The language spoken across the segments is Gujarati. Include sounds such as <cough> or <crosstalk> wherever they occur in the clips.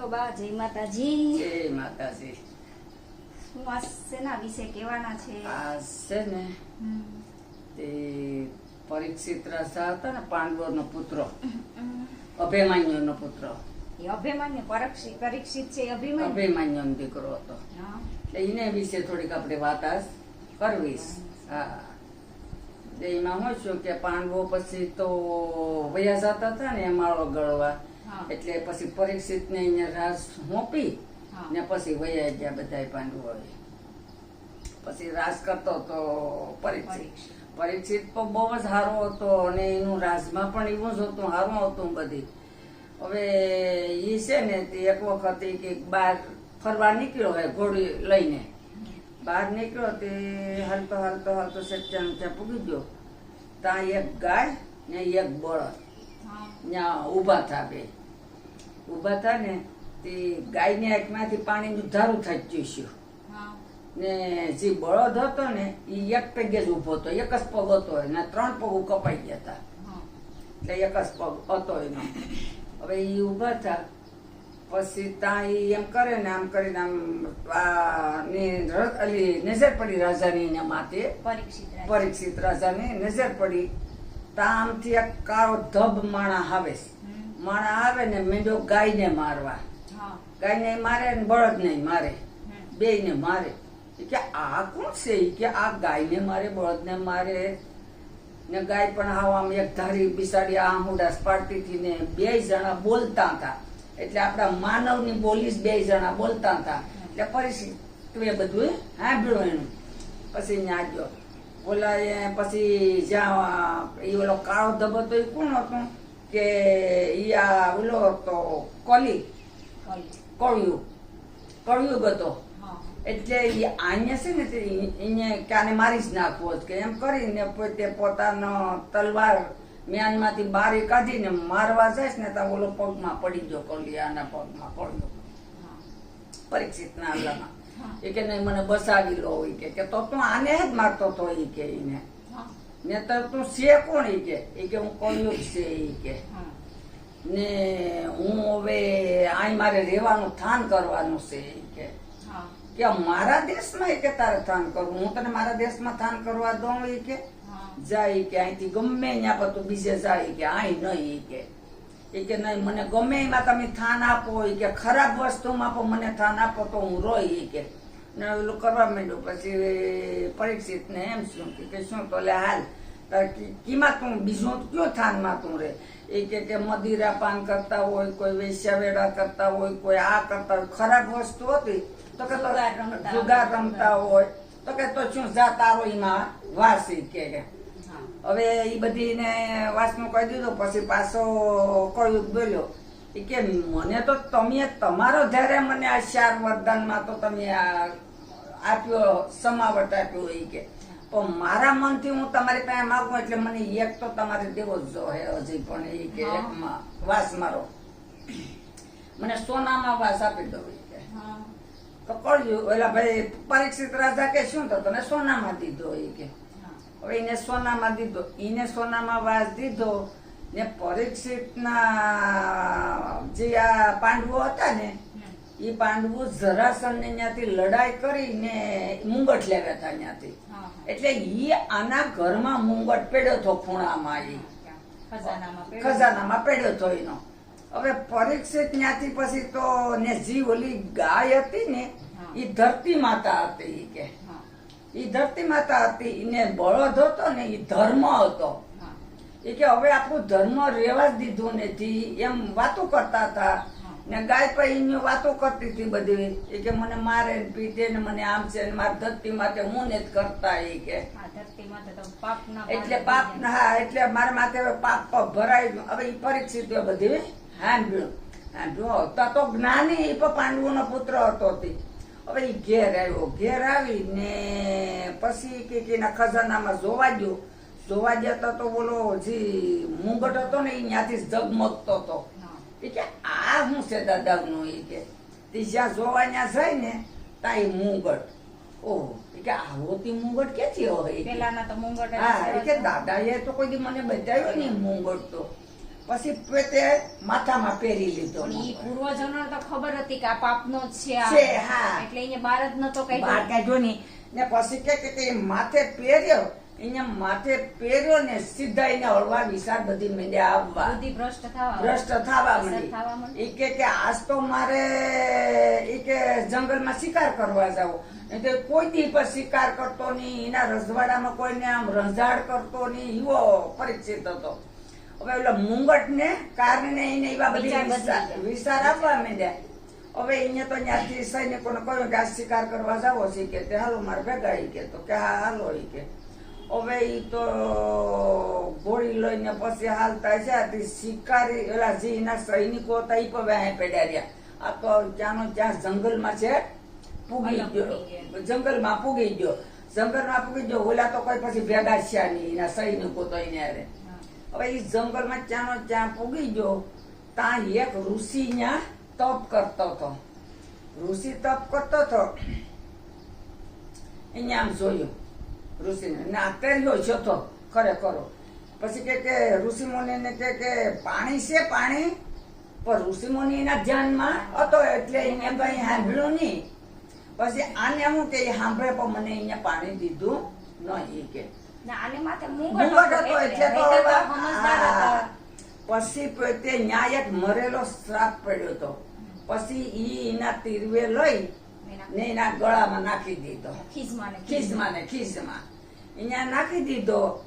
તો બા જય માતાજી. જય માતાજી. શું આ શેના વિશે કહેવાના છે? આ છે ને. તે પરીક્ષિત રાજા હતા ને પાંડવોનો પુત્ર. અભિમાન્યુનો પુત્ર. એ અભિમાન્ય પરીક્ષિત પરીક્ષિત છે અભિમાન્ય? અભિમાન્યુનો દીકરો હતો. એટલે એને વિશે થોડીક આપણે વાત આજ કરવીશ. હા. એમાં હું છું કે પાંડવો પછી તો વયા જતા હતા ને માળો ગળવા. એટલે પછી પરીક્ષિતને અહીંયા રાસ સોંપી. ને પછી વયા ગયા બધા પાંડવો પછી રાસ કરતો તો પરીક્ષિત પરીક્ષિત. પરીક્ષિત તો બહુ જ સારો હતો અને એનું રાસમાં પણ એવું જ હતું સારું હતું બધી. હવે એ છે ને તે એક વખત કે બહાર ફરવા નીકળ્યો હોય ઘોડી લઈને. બહાર નીકળ્યો તે હાલતો હાલતો હાલતો સચ્ચાન ત્યાં પૂગી ગયો. ત્યાં એક ગાય ને એક બળદ. ત્યાં ઊભા થા બે. ઊભા થા ને તે ગાયની આંખમાંથી પાણીનું ધારું થઈ છે. ને જે બળદ હતો ને એ એક પગે જ ઊભો હતો એક જ પગ હતો એના ત્રણ પગ કપાઈ ગયા હતા. એટલે એક જ પગ હતો એનો. હવે એ ઊભા થા પછી ત્યાં એ એમ કરે ને આમ કરીને આમ ની નજર પડી રાજાની એના માથે. પરીક્ષિત પરીક્ષિત રાજાની નજર પડી. ત્યાં આમથી એક કાળો ધબ માણા આવે છે. માણા આવે ને મેંડો ગાયને મારવા. ગાયને મારે ને બળદને મારે. બેયને મારે. કે આ કોણ છે? કે આ ગાયને મારે બળદને મારે. ને ગાય પણ હાવ આમ એક ધારી બિસાડી આહુડા પાડતી હતી ને બે જણા બોલતા હતા. એટલે આપણા માનવની બોલી બે જણા બોલતા હતા. એટલે પરિસ્થિતિ તું એ બધું સાંભળ્યું એનું? પછી ત્યાં ગયો ઓલા પછી જ્યાં એ ઓલો કાળો ધબો તો એ કોણ હતું? કે ઈ આ ઓલો હતો કોલી. કળિયુગ કળિયુગ હતો એટલે અહીંયા છે ને અહીંયા ક્યાંને મારી જ નાખવો કે એમ કરીને પોતે પોતાનો તલવાર મ્યાનમાંથી બારી કાઢીને મારવા જાય ને તો ઓલો પગમાં પડી ગયો કલિયાના પગમાં પડ્યો પરીક્ષિત પરીક્ષિતના હલ્લામાં એ કે નહીં મને બસાવી લો એ કે તો તું આને જ મારતો તો એ કે ઈને ને તો તું છે કોણ ઈ કે? એ કે હું કળિયુગ છે ઈ કે. ને હું હવે અહીં મારે રહેવાનું થાન કરવાનું છે ઈ કે. કે મારા દેશમાં એ કે તારે થાન કરવું? હું તને મારા દેશમાં થાન કરવા દઉં ઈ કે? જાય કે અહીંથી ગમે ત્યાં પર તું બીજે જાય કે. અહીં નહીં કે. એ કે નહીં મને ગમે એમાં તમે થાન આપો એ કે. ખરાબ વસ્તુમાં આપો મને થાન આપો તો હું રોઈ કે. ને ઓલું કરવા માંડ્યું. પછી પરીક્ષિત ને એમ શું કે શું તો લે હાલ. કીમાં તું બીજું કયો થાનમાં તું રે? એ કે કે મદિરા પાન કરતા હોય કોઈ વેશ્યાવેડા કરતા હોય કોઈ આ કરતા હોય. ખરાબ વસ્તુ હતી. તો કે તો જુગાર રમતા હોય. તો કે તો શું જા તારો એમાં? વાસી કે હવે એ બધીને વાસનું કહી દીધું પછી પાછો કળયુગ બોલ્યો. કે મને તો તમે તમારો જ્યારે મને આ ચાર વરદાનમાં તો તમે આ આપ્યો સમાવટ આપ્યો એ કે. પણ મારા મનથી હું તમારી પાસે માગું એટલે મને એક તો તમારે દેવો જ જોઈએ હજી પણ એ કે એકમાં વાસ મારો. મને સોનામાં વાસ આપી દો કે. તો કળ્યું ઓલા ભાઈ પરીક્ષિત રાજા કે શું તો? તને સોનામાં દીધો એ કે. હવે એને સોનામાં દીધો. એને સોનામાં વાસ દીધો. ને પરીક્ષિતના જે આ પાંડવો હતા ને એ પાંડવો જરાસન ત્યાંથી લડાઈ કરીને મુંગટ લેવા હતા ત્યાંથી. એટલે ઈ આના ઘરમાં મુંગટ પડ્યો હતો ખૂણામાં ઈ. ખજાનામાં પડ્યો. હતો એનો. હવે પરીક્ષિત ત્યાંથી પછી તો ને જી ઓલી ગાય હતી ને એ ધરતી માતા હતી કે. એ ઈ ધરતી માતા હતી એને બળદ હતો ને એ ધર્મ હતો. એ કે હવે આપણું ધર્મ રેવા જ દીધું નથી. એમ વાતો કરતા હતા. ને ગાય પણ વાતો કરતી હતી બધી. એ કે મને મારે ને પીટે ને મને આમ છે ને મારી ધરતી માટે હું ને જ કરતા એ કે. એટલે પાપ હા એટલે મારા માથે હવે પાપ ભરાય હવે એ પરીક્ષિત એ બધી. હાંભળ્યું હાંભળ્યું તો તો જ્ઞાની એ પાંડવો પાંડવોનો પુત્ર હતો તે. હવે એ ઘેર આવ્યો. ઘેર આવી ને પછી કે ના ખજાનામાં જોવા ગયો. જોવા જતા તો બોલો જે મુંગટ હતો ને એ ત્યાંથી ઝગમગતો હતો. એ કે આ શું છે દાદાનું? એ કે તે જ્યાં જોવા ત્યાં જાય ને ત્યાં એ મુંગટ. ઓહો કે આવો તે મુંગટ ક્યાંથી હોય એ પેલાના તો મુંગટ હા એ કે દાદાએ તો કોઈ દી મને બતાવ્યો નહીં મુંગટ તો. પછી પોતે માથામાં પહેરી લીધો ઈ પૂર્વજોને તો ખબર હતી કે આ પાપનો જ છે હા. એટલે એને બાર જ નતો કઈ બાર કાઢ્યો નહીં. ને પછી કે કે માથે પહેર્યો એને માથે પહેર્યો ને સીધા એને હળવા વિશાળ બધી મેંડે આવવા. બધી ભ્રષ્ટ થવા ભ્રષ્ટ થવા મળી. ઈ કે કે આજ તો મારે એ કે જંગલમાં શિકાર કરવા જાવ એટલે કોઈ દી પર શિકાર કરતો નહીં એના રજવાડામાં કોઈને આમ રંજાડ કરતો નહીં એવો પરિચિત હતો. હવે ઓલા મુંગટ ને કારણે એને એવા બધી વિચાર વિચાર-. વિચાર આપવા માંડ્યા. હવે અહીંયા તો ત્યાંથી સૈનિકોને કહ્યું કે આ શિકાર કરવા જાવો છે કે હાલો મારે ભેગા ઈ કે તો કે હા હાલો ઈ કે. હવે ઈ તો ગોળી લઈને પછી હાલતા છે શિકારી ઓલા જે એના સૈનિકો હતા ઈ પણ વાહે પડ્યા આ તો ત્યાંનો ત્યાં જંગલમાં છે? પૂગી ગયો. જંગલમાં પૂગી ગયો. જંગલમાં પૂગી ગયો ઓલા તો કોઈ પછી ભેગા થયા નહીં એના સૈનિકો તો એને અરે હવે એ જંગલમાં ત્યાંનો ત્યાં પૂગી ગયો ત્યાં એક ઋષિ ત્યાં તપ કરતો હતો. ઋષિ તપ કરતો હતો. અહીંયા આમ જોયું. ઋષિને ને આ તર્યો જતો ખરેખરો પછી કે કે ઋષિ મુનિને કે કે પાણી છે પાણી પણ ઋષિ મુનિ એના ધ્યાનમાં હતો એટલે એને કઈ સાંભળ્યું નહીં. પછી આને હું કે સાંભળે પણ મને અહીંયા પાણી દીધું નહીં. કે પછી તે ન્યાય એક મરેલો શ્રાપ પડ્યો હતો. પછી ઈ એના તીરવે લઈ એના ને એના ગળામાં નાખી દીધો. ખિસમાં. ને ખીસમાં. અહીંયા નાખી દીધો.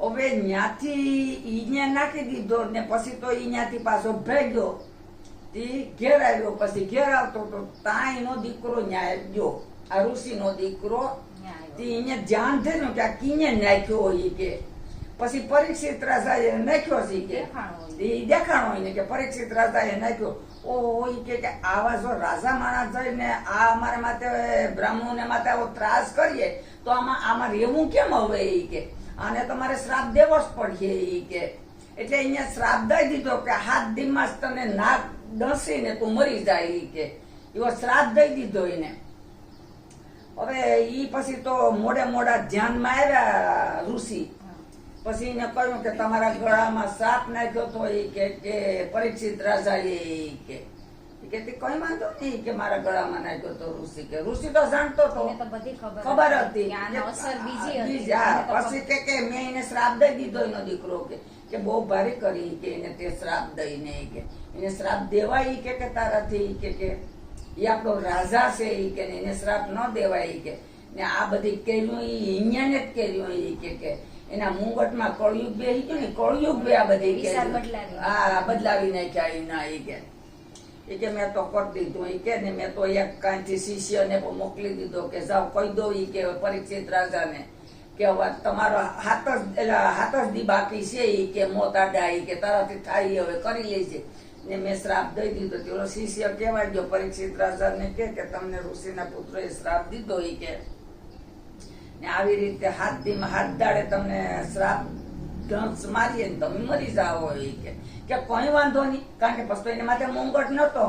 હવે ત્યાંથી અહીંયા નાખી દીધો ને પછી તો અહીંયાથી પાછો ભેગ્યો. ઈ ઘેર આવ્યો પછી ઘેર આવતો તો તાંયનો દીકરો ન્યાય ગયો આ ઋષિનો દીકરો. તે અહીંયા ધ્યાન થયું કે આ કીને નાખ્યો હોય કે. પછી પરીક્ષિત રાજાએ નાખ્યો છે કે દેખાણું હોય. એ દેખાણો હોય ને કે પરીક્ષિત રાજાએ નાખ્યો. ઓ ઈ કે આવા જો રાજા માણસ જઈને આ અમારા માથે બ્રાહ્મણને માથે આવો ત્રાસ કરીએ તો આમાં આમાં રહેવું કેમ હવે એ કે? આને તમારે શ્રાપ દેવો જ પડશે એ કે. એટલે અહીંયા શ્રાપ દઈ દીધો કે હાથ દીમાં જ તને નાક ડસીને તું મરી જાય એ કે. એવો શ્રાપ દઈ દીધો એને. હવે ઈ પછી તો મોડે મોડા ધ્યાનમાં આવ્યા ઋષિ. પછી એને કહ્યું કે તમારા ગળામાં સાપ નાખ્યો તો એ કે કે પરીક્ષિત રાજા એ કે. કે તે કોઈ વાંધો નહીં કે મારા ગળામાં નાખ્યો તો ઋષિ કે. ઋષિ તો જાણતો તો. ખબર હતી. અસર બીજી પછી કે કે મેં એને શ્રાપ દઈ દીધો એનો દીકરો કે કે બહુ ભારે કરી કે એને તે શ્રાપ દઈને કે. એને શ્રાપ દેવાય કે કે તારાથી કે કે. એ આપણો રાજા છે એ કે એને શ્રાપ ન દેવાય કે. ને આ બધી કર્યું એ અહીંયા જ કર્યું એ કે કે. એના મુંગટમાં કળિયુગ બે ગયું ને કળિયુગ બે આ બધી. હા બદલાવી નાખ્યા એના એ કે. એ કે મેં તો કરી દીધું એ કે ને મેં તો એક કાંઈથી શિષ્યને મોકલી દીધો કે જાઓ કહી દો એ કે પરીક્ષિત રાજાને કે હવે તમારો હાથ જ એટલે હાથ જ દી બાકી છે એ કે મોત આડા એ કે તારાથી થાય હવે કરી લેજે ને મેં શ્રાપ દઈ દીધો કે ઓલો શિષ્ય કહેવાય ગયો પરીક્ષિત રાજાને કે કે તમને ઋષિના પુત્રએ શ્રાપ દીધો ઈ કે. ને આવી રીતે હાથ દીમાં હાથ દાડે તમને શ્રાપ ધંસ મારીએ ને તમે મરી જાઓ એ કે. કે કોઈ વાંધો નહીં કારણ કે પછી એને માથે મોંઘટ નતો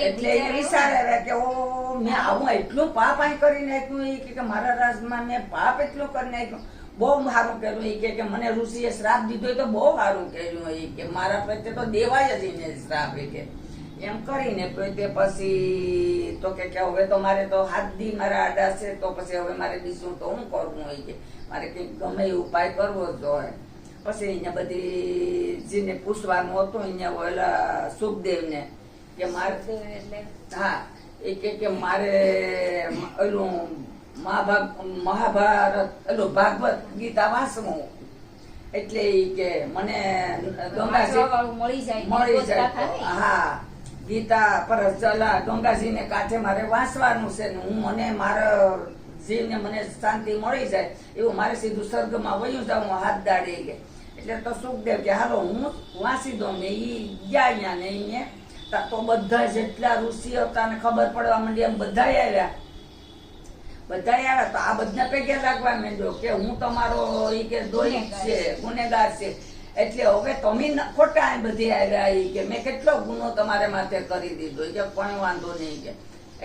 એટલે એ વિચારે એને કે ઓ મેં આવું એટલું પાપ અહીં કરી નાખ્યું એ કે મારા રાજમાં મેં પાપ એટલું કરી નાખ્યું. બહુ સારું કર્યું એ કે મને ઋષિએ શ્રાપ દીધો તો બહુ સારું કર્યું એ કે મારા પ્રત્યે તો દેવાય જ એને શ્રાપ એ કે. એમ કરીને તે પછી તો કે કે હવે તો મારે તો હાથ દી મારા આડા છે તો પછી હવે મારે બીજું તો હું કરવું હોય કે? મારે કંઈક ગમે એ ઉપાય કરવો જ હોય. પછી અહીંયા બધી જેને પૂછવાનું હતું અહીંયા ઓલા સુખદેવને કે મારે એટલે? હા એ કે કે મારે ઓલું મહાભાગ મહાભારત ઓલું ભાગવત ગીતા વાંચવું. એટલે એ કે મને ગંગા મળી જાય મળી જાય. હા. ગીતા પર ચલા ગંગાજીને કાંઠે મારે વાંચવાનું છે હું મને મારા જીવને મને શાંતિ મળી જાય એવું મારે સીધું સ્વર્ગમાં વયું જાઉં હાથ દાડી ગયા એટલે તો સુખદેવ કે, હાલો, હું વાંચી દઉં ને એ ગયા અહીંયા ને અહીંયા તો બધા જેટલા ઋષિ હતા ને ખબર પડવા માંડી એમ બધા આવ્યા. બધા આવ્યા તો આ બધા પૈકી લાગવા માંડ્યો કે હું તમારો એ કે દોઈ છે, ગુનેગાર છે. એટલે હવે તમે ખોટા બધી આવ્યા એ કે મેં કેટલો ગુનો તમારે માથે કરી દીધો. કે કોઈ વાંધો નહીં કે.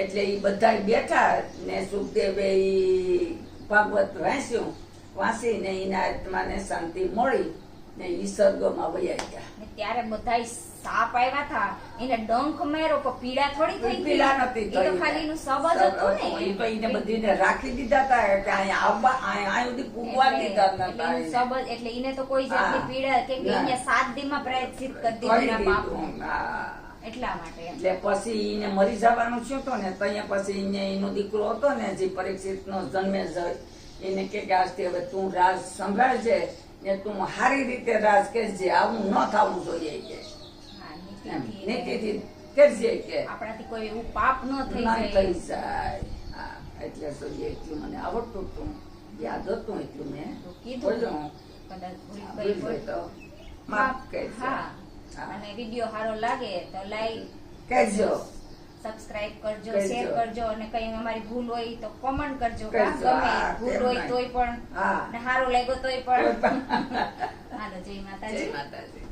એટલે એ બધા બેઠા ને સુખદેવે એ ભાગવત વાંચ્યું. વાંચીને એના આત્માને શાંતિ મળી. ને ઈ સ્વર્ગમાં વયા ગયા. ને ત્યારે બધા સાપ આવ્યા હતા એને ડંખ માર્યો પણ પીડા થોડી થઈ પીડા નથી થઈ. ખાલી નું સબજ હતું ઈ તો એને બધીને રાખી દીધા હતા કે અહીંયા આવવા અહીંયા સુધી પૂગવા દીધા એટલે નતા સબજ એટલે એને તો કોઈ જાતની પીડા કે એને સાત દીમાં પ્રાયશ્ચિત કરી દીધું. હા. એટલા માટે એટલે પછી એને મરી જવાનું થયું તો ને ત્યાં પછી એને એનો દીકરો હતો ને જે પરીક્ષિત નો જન્મે એને કે કે આજથી હવે તું રાજ સંભાળજે. ને તું સારી રીતે રાજ કરજે આવું ન થવું જોઈએ કે. નીતિથી કરજે કે. આપણાથી કોઈ એવું પાપ ન થઈ જાય. એટલે જોઈએ એટલું મને આવડતું હતું. યાદ હતું એટલું મેં. તો કીધું કદાચ માફ કરજો. અને વીડિયો સારો લાગે તો લાઈક કરજો. સબસ્ક્રાઇબ કરજો. શેર કરજો અને કઈ અમારી ભૂલ હોય તો કોમેન્ટ કરજો. ગમે ભૂલ હોય તોય પણ. સારો ને લાગ્યો તોય પણ. <laughs> હાલો જય જય માતાજી માતાજી.